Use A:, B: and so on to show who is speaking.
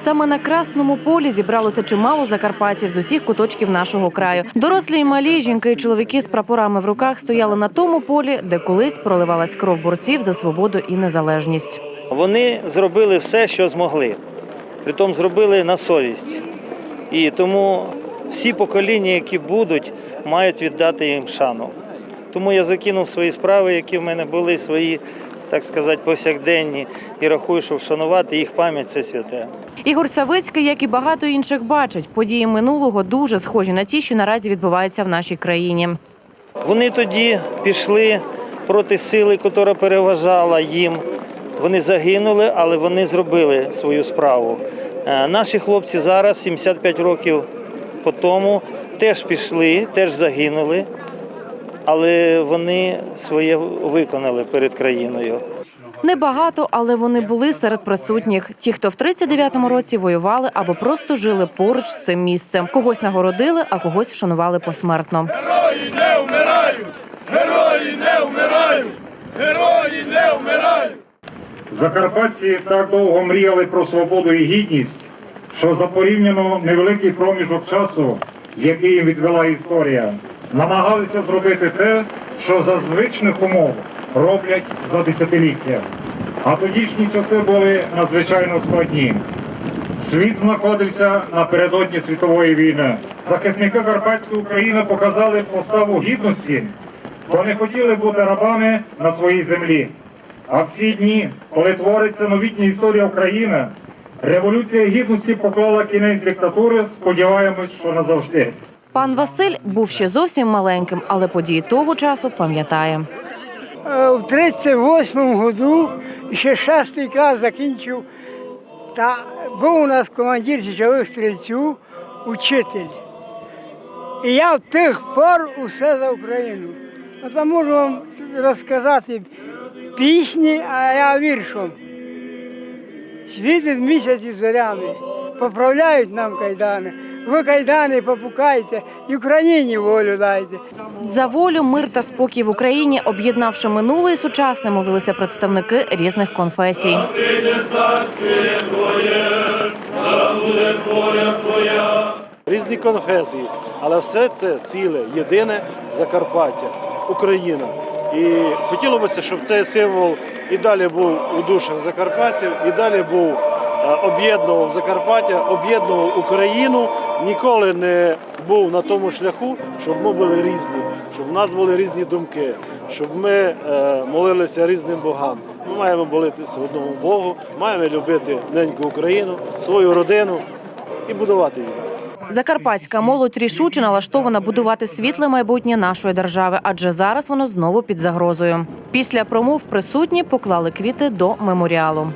A: Саме на красному полі зібралося чимало закарпатців з усіх куточків нашого краю. Дорослі й малі жінки і чоловіки з прапорами в руках стояли на тому полі, де колись проливалась кров борців за свободу і незалежність.
B: Вони зробили все, що змогли. Притом зробили на совість. І тому всі покоління, які будуть, мають віддати їм шану. Тому я закинув свої справи, які в мене були, свої, так сказати, повсякденні, і рахую, що вшанувати їх пам'ять це святе.
A: Ігор Савицький, як і багато інших, бачить, події минулого дуже схожі на ті, що наразі відбуваються в нашій країні.
B: Вони тоді пішли проти сили, яка переважала їм. Вони загинули, але вони зробили свою справу. Е, Наші хлопці зараз, 75 років по тому, теж пішли, теж загинули, але вони своє виконали перед країною.
A: Небагато, але вони були серед присутніх. Ті, хто в 39-му році воювали або просто жили поруч з цим місцем. Когось нагородили, а когось вшанували посмертно.
C: Герої не вмирають! Герої не вмирають! Герої не вмирають!
D: Закарпатці так довго мріяли про свободу і гідність, що за порівняно невеликий проміжок часу, який їм відвела історія, намагалися зробити те, що за звичних умов роблять за десятиліття. А тодішні часи були надзвичайно складні. Світ знаходився напередодні світової війни. Захисники Карпатської України показали поставу гідності, бо не хотіли бути рабами на своїй землі. А в ці дні, коли твориться новітня історія України, революція гідності поклала кінець диктатури. Сподіваємось, що назавжди.
A: Пан Василь був ще зовсім маленьким, але події того часу пам'ятає.
E: Е, В 38-му году ще шостий клас закінчив. Та був у нас командир січових стрільців, учитель. І я в тих пор усе за Україну. А там можу вам розказати пісні, а я віршом. Світить місяць із зорями, поправляють нам кайдани. Ви кайдани попукайте і Україні волю дайте.
A: За волю, мир та спокій в Україні, об'єднавши минуле і сучасне, молилися представники різних конфесій.
F: різні конфесії, але все це ціле, єдине Закарпаття, Україна. І хотілося б, щоб цей символ і далі був у душах закарпатців, і далі був е, об'єднував Закарпаття, об'єднував Україну, ніколи не був на тому шляху, щоб ми були різні, щоб в нас були різні думки, щоб ми е, молилися різним богам. Ми маємо молитися одному Богу, маємо любити неньку Україну, свою родину і будувати її.
A: Закарпатська молодь рішуче налаштована будувати світле майбутнє нашої держави, адже зараз воно знову під загрозою. Після промов присутні поклали квіти до меморіалу.